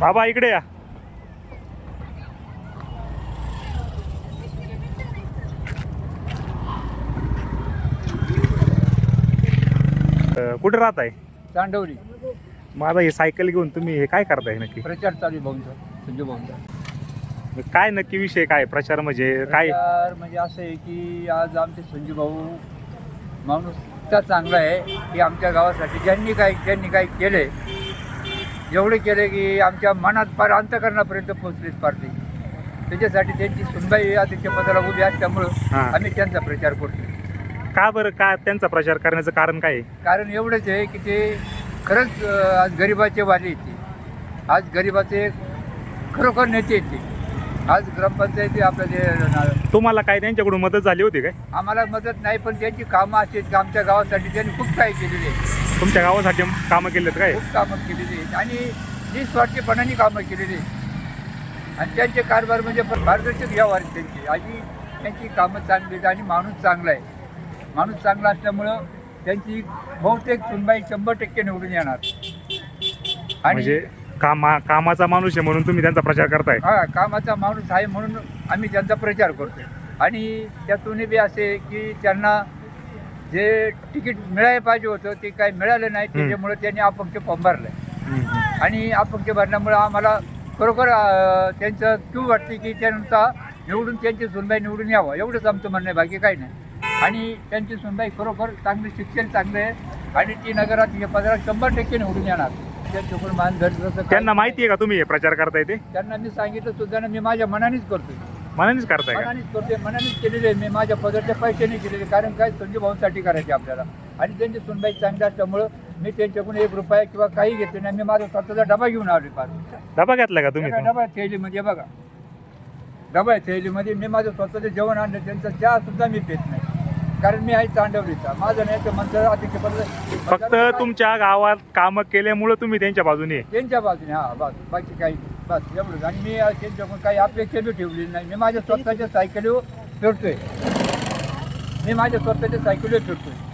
बाबा इकडे या. कुठे राहत आहे चांडवली आता हे सायकल घेऊन तुम्ही हे काय करताय नक्की? प्रचार चालू आहे भाऊंचा संजू भाऊंचा. काय नक्की विषय काय प्रचार म्हणजे काय? प्रचार म्हणजे असं आहे की आज आमचे संजू भाऊ माणूस इतका चांगला आहे की आमच्या गावासाठी ज्यांनी काय ज्यांनी काय केले एवढे केले की आमच्या मनात पार अंतकरणापर्यंत पोहोचलीच पारते त्याच्यासाठी त्यांची सुनबाई अध्यक्षपदाला उभी असल्यामुळं हा. आम्ही त्यांचा प्रचार करतो. का बरं? का त्यांचा प्रचार करण्याचं कारण काय? आहे कारण एवढंच आहे की ते खरंच अं, आज गरिबाचे वाले येते आज गरिबाचे खरोखर नेते येते आज ग्रामपंचायती आपलं जे तुम्हाला काय त्यांच्याकडून मदत झाली होती काय? आम्हाला मदत नाही पण त्यांची कामं अशी आहेत की आमच्या गावासाठी त्यांनी खूप काही केलेली आहेत तुमच्या गावासाठी कामं केलेत काय? खूप कामं केलेली आहेत. आणि निस्वार्थीपणाने कामं केलेली आहेत. आणि त्यांचे कारभार म्हणजे पारदर्शक व्यवहार त्यांची. आणि त्यांची कामं चांगली आहेत आणि माणूस चांगला आहे. माणूस चांगला असल्यामुळं त्यांची बहुतेक सुनबाई शंभर टक्के निवडून येणार. आणि म्हणजे कामा कामाचा माणूस आहे म्हणून तुम्ही त्यांचा प्रचार करताय. हा कामाचा माणूस आहे म्हणून आम्ही त्यांचा प्रचार करतो आणि त्यातूनही बी असे की त्यांना जे तिकीट मिळायला पाहिजे होतं ते काही मिळालं नाही त्याच्यामुळे त्यांनी अपक्ष फॉर्म भरलं. आणि अपक्ष भरल्यामुळं आम्हाला खरोखर त्यांचं क्यू वाटते की त्यांचा निवडून त्यांची सुनबाई निवडून यावं. एवढंच आमचं म्हणणं आहे बाकी काही नाही. आणि त्यांची सुनबाई खरोखर चांगली शिक्षण चांगलं आहे आणि ती नगरात या पदरात शंभर टक्के निवडून येणार. त्यांना माहिती आहे का तुम्ही हे प्रचार करताय ते? त्यांना मी सांगितलं सुद्धा ना मी माझ्या मनानेच करतोय. मनानेच करताय का? मनानेच करतोय मनानेच केलेले आहे. मी माझ्या पदरच्या पैशाने केलेले कारण काय? संजू भाऊंसाठी करायचे आपल्याला. आणि त्यांची सुनबाई चांगली असल्यामुळं मी त्यांच्याकडून एक रुपया किंवा काही घेतले नाही. मी माझा स्वतःचा डबा घेऊन आलो फार. डबा घेतला का तुम्ही डबा थैलीमध्ये बघा. डबा आहे थैलीमध्ये मी माझं स्वतःचं जेवण आणलं त्यांचा चहा सुद्धा मी पेत नाही. कारण मी आहे चांडवलीचा. माझं नाही तर मंत्र फक्त तुमच्या गावात कामं केल्यामुळं तुम्ही त्यांच्या बाजूने आहे. त्यांच्या बाजूने हा बस. बाकी काही नाही. बस एवढंच. आणि मी त्यांच्याकडून काही अपेक्षा बी ठेवली नाही. मी माझ्या स्वतःच्या सायकलीवर फिरतोय. मी माझ्या स्वतःच्या सायकलीवर फिरतोय.